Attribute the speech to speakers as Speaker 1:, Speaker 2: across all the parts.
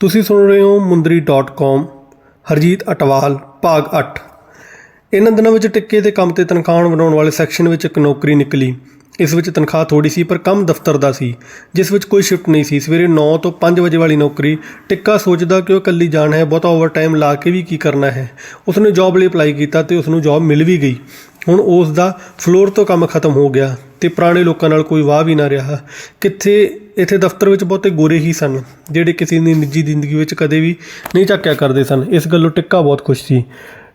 Speaker 1: ਤੁਸੀਂ ਸੁਣ ਰਹੇ ਹੋ ਮੁੰਦਰੀ.com ਹਰਜੀਤ ਅਟਵਾਲ, ਭਾਗ 8 ਇਹਨਾਂ ਦਿਨਾਂ ਵਿੱਚ ਟਿੱਕੇ ਦੇ ਕੰਮ ਤੇ ਤਨਖਾਹ ਬਣਾਉਣ ਵਾਲੇ ਸੈਕਸ਼ਨ ਵਿੱਚ ਇੱਕ ਨੌਕਰੀ ਨਿਕਲੀ। ਇਸ ਵਿੱਚ ਤਨਖਾਹ ਥੋੜੀ ਸੀ, ਪਰ ਕੰਮ ਦਫ਼ਤਰ ਦਾ ਸੀ, ਜਿਸ ਵਿੱਚ ਕੋਈ ਸ਼ਿਫਟ ਨਹੀਂ ਸੀ। ਸਵੇਰੇ 9 ਤੋਂ 5 ਵਜੇ ਵਾਲੀ ਨੌਕਰੀ, ਟਿੱਕਾ ਸੋਚਦਾ ਕਿ ਉਹ ਇਕੱਲੀ ਜਾਣ ਹੈ, ਬਹੁਤਾ ਓਵਰਟਾਈਮ ਲਾ ਕੇ ਵੀ ਕੀ ਕਰਨਾ ਹੈ। ਉਸਨੇ ਜੌਬ ਲਈ ਅਪਲਾਈ ਕੀਤਾ ਤੇ ਉਸਨੂੰ ਜੌਬ ਮਿਲ ਵੀ ਗਈ। ਹੁਣ ਉਸ ਦਾ ਫਲੋਰ ਤੋਂ ਕੰਮ ਖਤਮ ਹੋ ਗਿਆ ਤੇ ਪੁਰਾਣੇ ਲੋਕਾਂ ਨਾਲ ਕੋਈ ਵਾਹ ਵੀ ਨਾ ਰਿਹਾ। ਕਿੱਥੇ, ਇੱਥੇ ਦਫ਼ਤਰ ਵਿੱਚ ਬਹੁਤੇ ਗੋਰੇ ਹੀ ਸਨ, ਜਿਹੜੇ ਕਿਸੇ ਦੀ ਨਿੱਜੀ ਜ਼ਿੰਦਗੀ ਵਿੱਚ ਕਦੇ ਵੀ ਨਹੀਂ ਝਾਕਿਆ ਕਰਦੇ ਸਨ। ਇਸ ਗੱਲੋਂ ਟਿੱਕਾ ਬਹੁਤ ਖੁਸ਼ ਸੀ।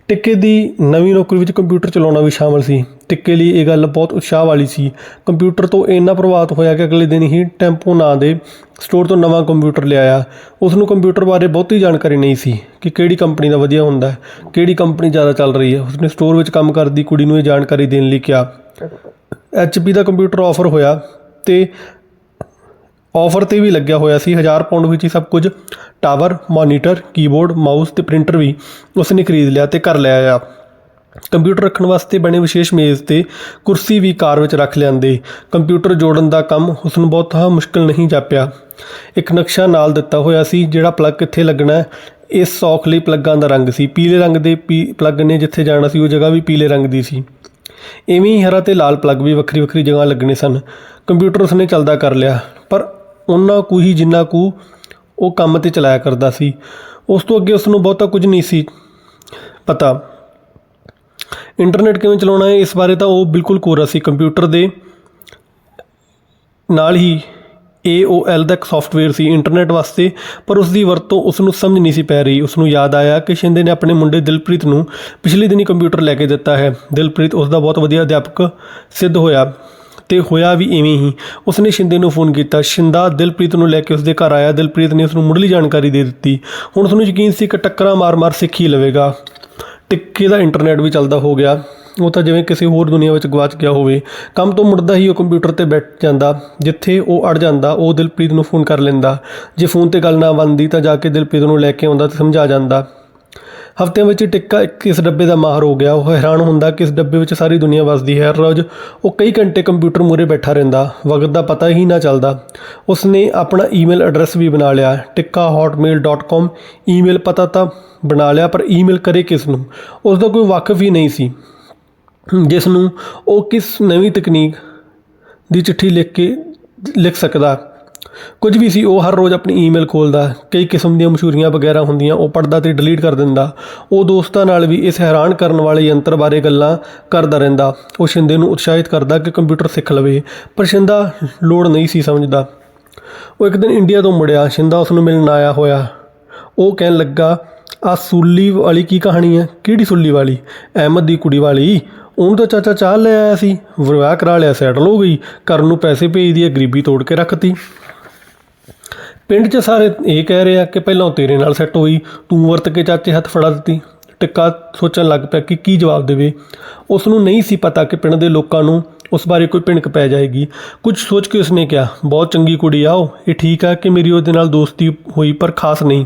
Speaker 1: ਟਿੱਕੇ ਦੀ ਨਵੀਂ ਨੌਕਰੀ ਵਿੱਚ ਕੰਪਿਊਟਰ ਚਲਾਉਣਾ ਵੀ ਸ਼ਾਮਲ ਸੀ। ਟਿੱਕੇ ਲਈ ਇਹ ਗੱਲ ਬਹੁਤ ਉਤਸ਼ਾਹ ਵਾਲੀ ਸੀ। ਕੰਪਿਊਟਰ ਤੋਂ ਇੰਨਾ ਪ੍ਰਭਾਵਿਤ ਹੋਇਆ ਕਿ ਅਗਲੇ ਦਿਨ ਹੀ ਟੈਂਪੋ ਨਾਂ ਦੇ ਸਟੋਰ ਤੋਂ ਨਵਾਂ ਕੰਪਿਊਟਰ ਲਿਆਇਆ। ਉਸ ਨੂੰ ਕੰਪਿਊਟਰ ਬਾਰੇ ਬਹੁਤੀ ਜਾਣਕਾਰੀ ਨਹੀਂ ਸੀ ਕਿ ਕਿਹੜੀ ਕੰਪਨੀ ਦਾ ਵਧੀਆ ਹੁੰਦਾ ਹੈ, ਕਿਹੜੀ ਕੰਪਨੀ ਜ਼ਿਆਦਾ ਚੱਲ ਰਹੀ ਹੈ। ਉਸਨੇ ਸਟੋਰ ਵਿੱਚ ਕੰਮ ਕਰਦੀ ਕੁੜੀ ਨੂੰ ਇਹ ਜਾਣਕਾਰੀ ਦੇਣ ਲਈ ਕਿਹਾ। ਐਚਪੀ ਦਾ ਕੰਪਿਊਟਰ ਆਫਰ ਹੋਇਆ ਤੇ ਆਫਰ ਤੇ ਵੀ ਲੱਗਿਆ ਹੋਇਆ ਸੀ। 1000 ਪਾਉਂਡ ਵਿੱਚ ਹੀ ਸਭ ਕੁਝ, ਟਾਵਰ, ਮੋਨੀਟਰ, ਕੀਬੋਰਡ, ਮਾਊਸ ਤੇ ਪ੍ਰਿੰਟਰ ਵੀ ਉਸਨੇ ਖਰੀਦ ਲਿਆ ਤੇ ਘਰ ਲੈ ਆਇਆ। ਕੰਪਿਊਟਰ ਰੱਖਣ ਵਾਸਤੇ ਬਣੇ ਵਿਸ਼ੇਸ਼ ਮੇਜ਼ ਤੇ ਕੁਰਸੀ ਵੀ ਕਾਰ ਵਿੱਚ ਰੱਖ ਲਿਆਂਦੇ। ਕੰਪਿਊਟਰ ਜੋੜਨ ਦਾ ਕੰਮ ਉਸ ਨੂੰ ਬਹੁਤਾ ਮੁਸ਼ਕਲ ਨਹੀਂ ਜਾਪਿਆ। ਇੱਕ ਨਕਸ਼ਾ ਨਾਲ ਦਿੱਤਾ ਹੋਇਆ ਸੀ, ਜਿਹੜਾ ਪਲੱਗ ਕਿੱਥੇ ਲੱਗਣਾ ਇਸ ਸੌਖ ਲਈ ਪਲੱਗਾਂ ਦਾ ਰੰਗ ਸੀ। ਪੀਲੇ ਰੰਗ ਦੇ ਪੀ ਪਲੱਗ ਨੇ ਜਿੱਥੇ ਜਾਣਾ ਸੀ, ਉਹ ਜਗ੍ਹਾ ਵੀ ਪੀਲੇ ਰੰਗ ਦੀ ਸੀ। ਇਵੇਂ ਹੀ ਹਰਾ ਤੇ ਲਾਲ ਪਲੱਗ ਵੀ ਵੱਖਰੀ ਵੱਖਰੀ ਜਗ੍ਹਾ ਲੱਗਣੇ ਸਨ। ਕੰਪਿਊਟਰ ਉਸਨੇ ਚੱਲਦਾ ਕਰ ਲਿਆ, ਪਰ ਉਹਨਾਂ ਕੁ ਹੀ ਜਿੰਨਾ ਕੁ ਉਹ ਕੰਮ ਤੇ ਚਲਾਇਆ ਕਰਦਾ ਸੀ। ਉਸ ਤੋਂ ਅੱਗੇ ਉਸ ਨੂੰ ਬਹੁਤਾ ਕੁਝ ਨਹੀਂ ਸੀ ਪਤਾ। ਇੰਟਰਨੈਟ ਕਿਵੇਂ ਚਲਾਉਣਾ ਹੈ, ਇਸ ਬਾਰੇ ਤਾਂ ਉਹ ਬਿਲਕੁਲ ਕੋਰਾ ਸੀ ਕੰਪਿਊਟਰ ਦੇ। ਨਾਲ ਹੀ AOL ਦਾ ਇੱਕ ਸੌਫਟਵੇਅਰ ਸੀ ਇੰਟਰਨੈਟ ਵਾਸਤੇ, ਪਰ ਉਸ ਦੀ ਵਰਤੋਂ ਉਸ ਨੂੰ ਸਮਝ ਨਹੀਂ ਸੀ ਪੈ ਰਹੀ। ਉਸ ਨੂੰ ਯਾਦ ਆਇਆ ਕਿ ਸ਼ਿੰਦੇ ਨੇ ਆਪਣੇ ਮੁੰਡੇ ਦਿਲਪ੍ਰੀਤ ਨੂੰ ਪਿਛਲੇ ਦਿਨੀ ਕੰਪਿਊਟਰ ਲੈ ਕੇ ਦਿੱਤਾ ਹੈ। ਦਿਲਪ੍ਰੀਤ ਉਸ ਦਾ ਬਹੁਤ ਵਧੀਆ ਅਧਿਆਪਕ ਸਿੱਧ ਹੋਇਆ ਤੇ ਹੋਇਆ ਵੀ ਇਵੇਂ ਹੀ। ਉਸਨੇ ਸ਼ਿੰਦੇ ਨੂੰ ਫੋਨ ਕੀਤਾ। ਸ਼ਿੰਦਾ ਦਿਲਪ੍ਰੀਤ ਨੂੰ ਲੈ ਕੇ ਉਸਦੇ ਘਰ ਆਇਆ। ਦਿਲਪ੍ਰੀਤ ਨੇ ਉਸ ਨੂੰ ਮੁੱਢਲੀ ਜਾਣਕਾਰੀ ਦੇ ਦਿੱਤੀ। ਹੁਣ ਉਸ ਨੂੰ ਯਕੀਨ ਸੀ ਕਿ ਟੱਕਰਾਂ ਮਾਰ-ਮਾਰ ਸਿੱਖ ਹੀ ਲਵੇਗਾ। ਟਿੱਕੇ ਦਾ ਇੰਟਰਨੈਟ ਵੀ ਚੱਲਦਾ ਹੋ ਗਿਆ। ਉਹ ਤਾਂ ਜਿਵੇਂ ਕਿਸੇ ਹੋਰ ਦੁਨੀਆ ਵਿੱਚ ਗਵਾਚ ਗਿਆ ਹੋਵੇ। ਕੰਮ ਤੋਂ ਮੁੜਦਾ ਹੀ ਉਹ ਕੰਪਿਊਟਰ ਤੇ ਬੈਠ ਜਾਂਦਾ। ਜਿੱਥੇ ਉਹ ਅੜ ਜਾਂਦਾ, ਉਹ ਦਿਲਪ੍ਰੀਤ ਨੂੰ ਫੋਨ ਕਰ ਲੈਂਦਾ। ਜੇ ਫੋਨ ਤੇ ਗੱਲ ਨਾ ਬਣਦੀ ਤਾਂ ਜਾ ਕੇ ਦਿਲਪ੍ਰੀਤ ਨੂੰ ਲੈ ਕੇ ਆਉਂਦਾ ਤੇ ਸਮਝਾ ਜਾਂਦਾ। ਹਫ਼ਤਿਆਂ ਵਿੱਚ ਟਿੱਕਾ ਇੱਕ ਇਸ ਡੱਬੇ ਦਾ ਮਾਹਰ ਹੋ ਗਿਆ। ਉਹ ਹੈਰਾਨ ਹੁੰਦਾ ਕਿ ਇਸ ਡੱਬੇ ਵਿੱਚ ਸਾਰੀ ਦੁਨੀਆ ਵੱਸਦੀ ਹੈ। ਹਰ ਰੋਜ਼ ਉਹ ਕਈ ਘੰਟੇ ਕੰਪਿਊਟਰ ਮੂਹਰੇ ਬੈਠਾ ਰਹਿੰਦਾ। ਵਕਤ ਦਾ ਪਤਾ ਹੀ ਨਾ ਚੱਲਦਾ। ਉਸਨੇ ਆਪਣਾ ਈਮੇਲ ਐਡਰੈਸ ਵੀ ਬਣਾ ਲਿਆ। tikka@hotmail.com ਈਮੇਲ ਪਤਾ ਤਾਂ ਬਣਾ ਲਿਆ, ਪਰ ਈਮੇਲ ਕਰੇ ਕਿਸ ਨੂੰ? ਉਸ ਦਾ ਕੋਈ ਵਾਕਫ ਹੀ ਨਹੀਂ ਸੀ। ਜਿਸ ਨੂੰ ਉਹ ਕਿਸ ਨਵੀਂ ਤਕਨੀਕ ਦੀ ਚਿੱਠੀ ਲਿਖ ਕੇ, ਲਿਖ ਸਕਦਾ। ਕੁਝ ਵੀ ਸੀ, ਉਹ ਹਰ ਰੋਜ਼ ਆਪਣੀ ਈਮੇਲ ਖੋਲਦਾ, ਕਈ ਕਿਸਮ ਦੀਆਂ ਮਸ਼ਹੂਰੀਆਂ ਵਗੈਰਾ ਹੁੰਦੀਆਂ, ਉਹ ਪੜਦਾ ਤੇ ਡਿਲੀਟ ਕਰ ਦਿੰਦਾ। ਉਹ ਦੋਸਤਾਂ ਨਾਲ ਵੀ ਇਸ ਹੈਰਾਨ ਕਰਨ ਵਾਲੇ ਯੰਤਰ ਬਾਰੇ ਗੱਲਾਂ ਕਰਦਾ ਰਹਿੰਦਾ। ਉਹ ਸ਼ਿੰਦੇ ਨੂੰ ਉਤਸ਼ਾਹਿਤ ਕਰਦਾ ਕਿ ਕੰਪਿਊਟਰ ਸਿੱਖ ਲਵੇ, ਪਰ ਸ਼ਿੰਦਾ ਲੋੜ ਨਹੀਂ ਸੀ ਸਮਝਦਾ। ਉਹ ਇੱਕ ਦਿਨ ਇੰਡੀਆ ਤੋਂ ਮੁੜਿਆ, ਸ਼ਿੰਦਾ ਉਸ ਨੂੰ ਮਿਲਣ ਆਇਆ ਹੋਇਆ। ਉਹ ਕਹਿਣ ਲੱਗਾ, ਆ ਸੁੱਲੀ ਵਾਲੀ ਕੀ ਕਹਾਣੀ ਹੈ? ਕਿਹੜੀ ਸੁੱਲੀ ਵਾਲੀ? ਅਹਿਮਦ ਦੀ ਕੁੜੀ ਵਾਲੀ? ਉਹਨੂੰ ਤਾਂ ਚਾਚਾ ਚਾਹ ਲੈ ਆਇਆ ਸੀ। ਵਿਆਹ ਕਰਾ ਲਿਆ ਸੈਟਲ ਹੋ ਗਈ। ਘਰ ਨੂੰ ਪੈਸੇ ਭੇਜਦੀ ਹੈ, ਗਰੀਬੀ ਤੋੜ ਕੇ ਰੱਖਤੀ। ਪਿੰਡ 'ਚ ਸਾਰੇ ਇਹ ਕਹਿ ਰਹੇ ਆ ਕਿ ਪਹਿਲਾਂ ਉਹ ਤੇਰੇ ਨਾਲ ਸੈੱਟ ਹੋਈ, ਤੂੰ ਵਰਤ ਕੇ ਚਾਚੇ ਹੱਥ ਫੜਾ ਦਿੱਤੀ। ਟਿੱਕਾ ਸੋਚਣ ਲੱਗ ਪਿਆ ਕਿ ਕੀ ਜਵਾਬ ਦੇਵੇ। ਉਸ ਨੂੰ ਨਹੀਂ ਸੀ ਪਤਾ ਕਿ ਪਿੰਡ ਦੇ ਲੋਕਾਂ ਨੂੰ ਉਸ ਬਾਰੇ ਕੋਈ ਭਿਣਕ ਪੈ ਜਾਏਗੀ। ਕੁਝ ਸੋਚ ਕੇ ਉਸਨੇ ਕਿਹਾ, ਬਹੁਤ ਚੰਗੀ ਕੁੜੀ ਆ ਉਹ। ਇਹ ਠੀਕ ਆ ਕਿ ਮੇਰੀ ਉਹਦੇ ਨਾਲ ਦੋਸਤੀ ਹੋਈ, ਪਰ ਖਾਸ ਨਹੀਂ।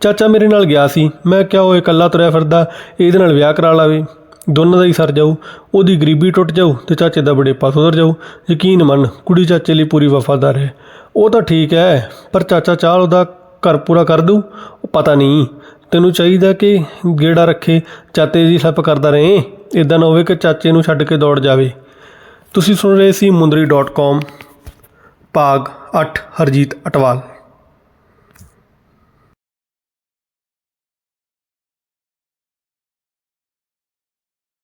Speaker 1: ਚਾਚਾ ਮੇਰੇ ਨਾਲ ਗਿਆ ਸੀ। ਮੈਂ ਕਿਹਾ ਉਹ ਇਕੱਲਾ ਤੁਰਿਆ ਫਿਰਦਾ, ਇਹਦੇ ਨਾਲ ਵਿਆਹ ਕਰਾ ਲਾਵੇ ਦੋਨਾਂ ਦਾ ਹੀ ਸਰ ਜਾਊ। ਉਹਦੀ ਗਰੀਬੀ ਟੁੱਟ ਜਾਊ ਤੇ ਚਾਚੇ ਦਾ ਬੜੇਪਾ ਸੁਧਰ ਜਾਊ। ਯਕੀਨ ਮੰਨ, ਕੁੜੀ ਚਾਚੇ ਲਈ ਪੂਰੀ ਵਫਾਦਾਰ ਹੈ। ਉਹ ਤਾਂ ਠੀਕ ਹੈ ਪਰ ਚਾਚਾ ਚਾਹ ਉਹਦਾ ਘਰ ਪੂਰਾ ਕਰ ਦੂ ਉਹ ਪਤਾ ਨਹੀਂ। ਤੈਨੂੰ ਚਾਹੀਦਾ ਕਿ ਗੇੜਾ ਰੱਖੇ, ਚਾਚੇ ਦੀ ਸੱਪ ਕਰਦਾ ਰਹੇ ਇਦਾਂ ਨਾ ਹੋਵੇ ਕਿ ਚਾਚੇ ਨੂੰ ਛੱਡ ਕੇ ਦੌੜ ਜਾਵੇ। ਤੁਸੀਂ ਸੁਣ ਰਹੇ ਸੀ ਮੁੰਦਰੀ.com ਭਾਗ 8 ਹਰਜੀਤ ਅਟਵਾਲ।